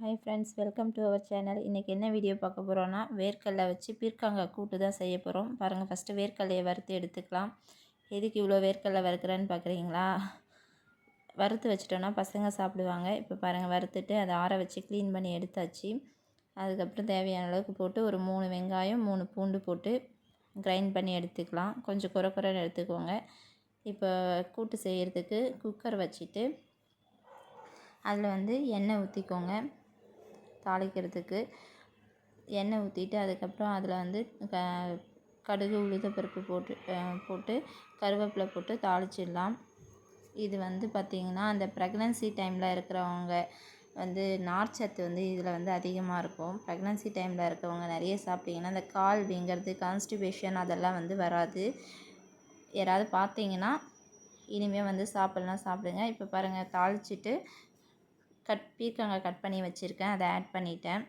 Hi friends welcome to our channel இன்றைக்கி என்ன video பார்க்க போகிறோன்னா வேர்க்கடலை வச்சு பீர்க்காங்காய் கூட்டு தான் செய்ய போகிறோம் பாருங்கள் ஃபஸ்ட்டு வேர்க்கடலையை வறுத்து எடுத்துக்கலாம். எதுக்கு இவ்வளோ வேர்க்கடலை வறுக்கிறேன்னு பார்க்குறீங்களா? வறுத்து வச்சிட்டோன்னா பசங்க சாப்பிடுவாங்க. இப்போ பாருங்கள் வறுத்துட்டு அதை ஆற வச்சு க்ளீன் பண்ணி எடுத்தாச்சு. அதுக்கப்புறம் தேவையான அளவுக்கு போட்டு ஒரு மூணு வெங்காயம் மூணு பூண்டு போட்டு கிரைண்ட் பண்ணி எடுத்துக்கலாம். கொஞ்சம் குறை குறைன்னு எடுத்துக்கோங்க. இப்போ கூட்டு செய்கிறதுக்கு குக்கர் வச்சுட்டு அதில் வந்து எண்ணெய் ஊற்றிக்கோங்க தாளிக்கிறதுக்கு எண்ணெய் ஊற்றிட்டு அதுக்கப்புறம் அதில் வந்து க கடுகு உளுத்தப்பருப்பு போட்டு போட்டு கருவேப்பிலை போட்டு தாளிச்சிடலாம். இது வந்து பார்த்திங்கன்னா அந்த ப்ரெக்னன்சி டைமில் இருக்கிறவங்க வந்து நார்ச்சத்து வந்து இதில் வந்து அதிகமாக இருக்கும். ப்ரெக்னன்சி டைமில் இருக்கிறவங்க நிறைய சாப்பிட்டிங்கன்னா அந்த கால் வீங்கிறது கான்ஸ்டிபேஷன் அதெல்லாம் வந்து வராது. யாராவது பார்த்தீங்கன்னா இனிமேல் வந்து சாப்பிட்லாம் சாப்பிடுங்க. இப்போ பாருங்கள் தாளிச்சிட்டு கட் பீர்க்கங்காய் கட் பண்ணி வச்சுருக்கேன். அதை ஆட் பண்ணிட்டேன்.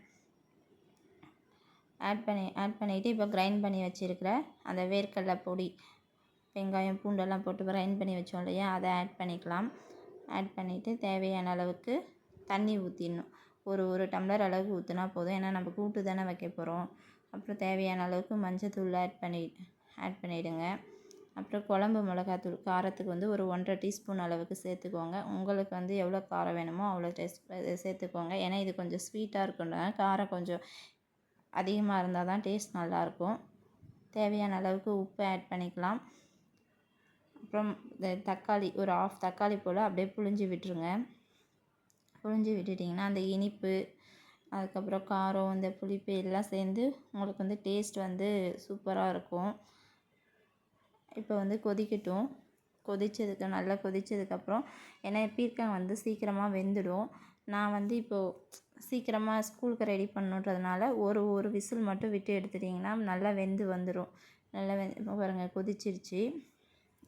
ஆட் பண்ணி ஆட் பண்ணிவிட்டு இப்போ கிரைண்ட் பண்ணி வச்சுருக்கிற அந்த வேர்க்கடலை பொடி வெங்காயம் பூண்டெல்லாம் போட்டு கிரைண்ட் பண்ணி வச்சோம் இல்லையா? அதை ஆட் பண்ணிக்கலாம். ஆட் பண்ணிவிட்டு தேவையான அளவுக்கு தண்ணி ஊற்றிடணும் ஒரு ஒரு டம்ளர் அளவுக்கு ஊற்றினா போதும். ஏன்னா நம்ம கூட்டு தானே வைக்க போகிறோம் அப்புறம் தேவையான அளவுக்கு மஞ்சள் தூள் ஆட் பண்ணி ஆட் பண்ணிவிடுங்க அப்புறம் குழம்பு மிளகாத்தூள் காரத்துக்கு வந்து ஒரு ஒன்றரை டீஸ்பூன் அளவுக்கு சேர்த்துக்கோங்க. உங்களுக்கு வந்து எவ்வளோ காரம் வேணுமோ அவ்வளோ டேஸ்ட் சேர்த்துக்கோங்க. ஏன்னா இது கொஞ்சம் ஸ்வீட்டாக இருக்குன்றதுனால காரம் கொஞ்சம் அதிகமாக இருந்தால் தான் டேஸ்ட் நல்லாயிருக்கும் தேவையான அளவுக்கு உப்பு ஆட் பண்ணிக்கலாம். அப்புறம் இந்த தக்காளி ஒரு ஆஃப் தக்காளி போல் அப்படியே புழிஞ்சு விட்டுருங்க. புழிஞ்சு விட்டுட்டிங்கன்னா அந்த இனிப்பு அதுக்கப்புறம் காரம் இந்த புளிப்பு எல்லாம் சேர்ந்து உங்களுக்கு வந்து டேஸ்ட் வந்து சூப்பராக இருக்கும். இப்போ வந்து கொதிக்கட்டும். கொதித்ததுக்கு நல்லா கொதித்ததுக்கப்புறம் ஏன்னா பீர்க்காய் வந்து சீக்கிரமாக வெந்துடும். நான் வந்து இப்போது சீக்கிரமாக ஸ்கூலுக்கு ரெடி பண்ணுன்றதுனால ஒரு ஒரு விசில் மட்டும் விட்டு எடுத்துட்டிங்கன்னா நல்லா வெந்து வந்துடும் நல்லா வெ இப்போ பாருங்கள் கொதிச்சிருச்சு.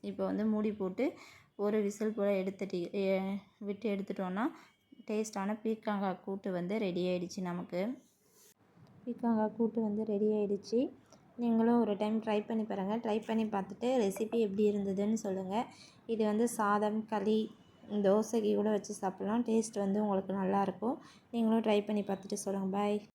இப்போ வந்து மூடி போட்டு ஒரு விசில் போல் எடுத்துட்டி விட்டு எடுத்துட்டோன்னா டேஸ்ட்டான பீர்க்காங்காய் கூட்டு வந்து ரெடி ஆகிடுச்சு நமக்கு. பீர்க்காங்காய் கூட்டு வந்து ரெடி ஆகிடுச்சு நீங்களும் ஒரு டைம் ட்ரை பண்ணி பாருங்கள் ட்ரை பண்ணி பார்த்துட்டு ரெசிபி எப்படி இருந்ததுன்னு சொல்லுங்கள் இது வந்து சாதம் களி தோசைக்கு கூட வச்சு சாப்பிட்லாம். டேஸ்ட் வந்து உங்களுக்கு நல்லாயிருக்கும் நீங்களும் ட்ரை பண்ணி பார்த்துட்டு சொல்லுங்கள் பாய்